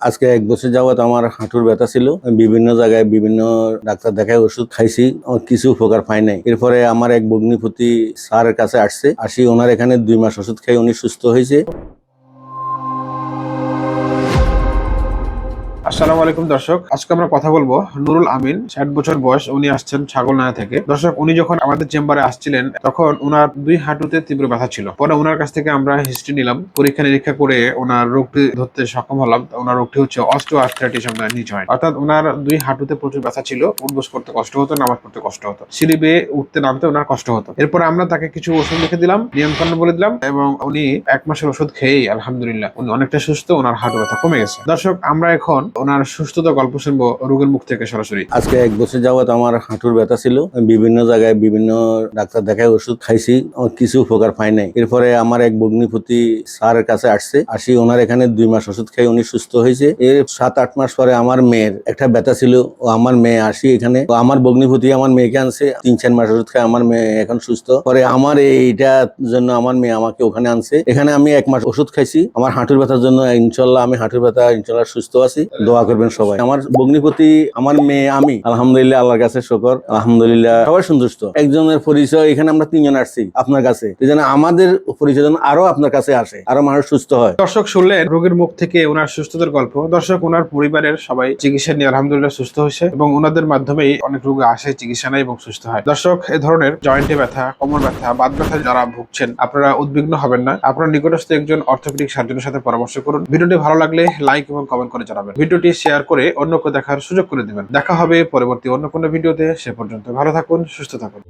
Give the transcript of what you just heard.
আজকে এক বছর যাবত আমার হাঁটুর ব্যথা ছিল। বিভিন্ন জায়গায় বিভিন্ন ডাক্তার দেখায় ওষুধ খাইছি। কিছু উপকার পাই নাই। এরপরে আমার এক ভগ্নিপতি স্যারের কাছে আসছে। আসি ওনার এখানে দুই মাস ওষুধ খাই। উনি সুস্থ হয়েছে। আসসালামু আলাইকুম, দর্শক। আজকে আমরা কথা বলব নুরুল আমিন। ষাট বছর বয়স উনি আসছেন ছাগলনায়া থেকে। দর্শক, উনি যখন আমাদের চেম্বারে আসছিলেন, তখন ওনার দুই হাঁটুতে তীব্র ব্যথা ছিল। পরে ওনার কাছ থেকে আমরা হিস্ট্রি নিলাম। পরীক্ষা নিরীক্ষা করে ওনার রোগটি ধরতে সক্ষম হলাম। ওনার রোগটি হচ্ছে অস্টো আর্থ্রাইটিস নি জয়েন্ট অর্থাৎ ওনার দুই হাঁটুতে প্রচুর ব্যথা ছিল। উঠবোস করতে কষ্ট হতো, নামাজ পড়তে কষ্ট হতো। সিঁড়ি বেয়ে উঠতে নামতে ওনার কষ্ট হতো। এরপর আমরা তাকে কিছু ওষুধ লিখে দিলাম নিয়ন্ত্রণ বলে দিলাম এবং উনি এক মাসের ওষুধ খেয়েই, আলহামদুলিল্লাহ, উনি অনেকটা সুস্থ ওনার হাঁটু ব্যথা কমে গেছে। দর্শক, আমরা এখন ওনার সুস্থতা গল্প শুনব রোগের মুখ থেকে সরাসরি। আজকে এক বছর যাবত আমার হাঁটুর ব্যথা ছিল। বিভিন্ন জায়গায় বিভিন্ন ডাক্তার দেখায় ওষুধ খাইছি। কিছু উপকার পাই নাই। এরপরে আমার এক ভগ্নিপতি স্যারের কাছে আসছে। আসি ওনার এখানে দুই মাস ওষুধ খাই, উনি সুস্থ হয়েছে। এর সাত, আট মাস পরে আমার মেয়ের একটা ব্যথা ছিল। ও আমার মেয়ে, আসি এখানে। আমার ভগ্নিপতি আমার মেয়েকে আনছে। তিন, চার মাস ওষুধ খাই আমার মেয়ে এখন সুস্থ। পরে আমার এইটার জন্য আমার মেয়ে আমাকে ওখানে আনছে। এখানে আমি এক মাস ওষুধ খাইছি। আমার হাঁটুর ব্যথার জন্য ইনশাল্লাহ আমি হাঁটুর ব্যথা ইনশাল্লাহ সুস্থ আছি। দোয়া করবেন সবাই। আমার ভগ্নিপতি, আমার মেয়ে, আমি, আলহামদুলিল্লাহ, আল্লাহর কাছে শকর, আলহামদুলিল্লাহ। সবাই সন্তুষ্ট। একজনের পরিচয়, এখানে আমরা তিনজন আসছি আপনার কাছে। জন্য আমাদের পরিচয় যেন আরও আপনার কাছে আসে, আরও মানুষ সুস্থ হয়। দর্শক শুনলেন, রোগীর মুখ থেকে ওনার সুস্থতার গল্প। দর্শক, ওনার পরিবারের সবাই চিকিৎসা নিয়ে আলহামদুলিল্লাহ সুস্থ হয়েছে এবং ওনাদের মাধ্যমেই অনেক রোগী আসে চিকিৎসা নেয় এবং সুস্থ হয়। দর্শক, এ ধরনের জয়েন্টে ব্যথা, কোমর ব্যথা, বাত ব্যথা যারা ভুগছেন, আপনারা উদ্বিগ্ন হবেন না। আপনার নিকটস্থ একজন অর্থোপেডিক সার্জনের সাথে পরামর্শ করুন। ভিডিওটি ভালো লাগলে লাইক এবং কমেন্ট করে জানাবেন। ভিডিওটি শেয়ার করে অন্যকে দেখার সুযোগ করে দেবেন। দেখা হবে পরবর্তী অন্য কোনো ভিডিওতে, সে পর্যন্ত ভালো থাকুন, সুস্থ থাকুন।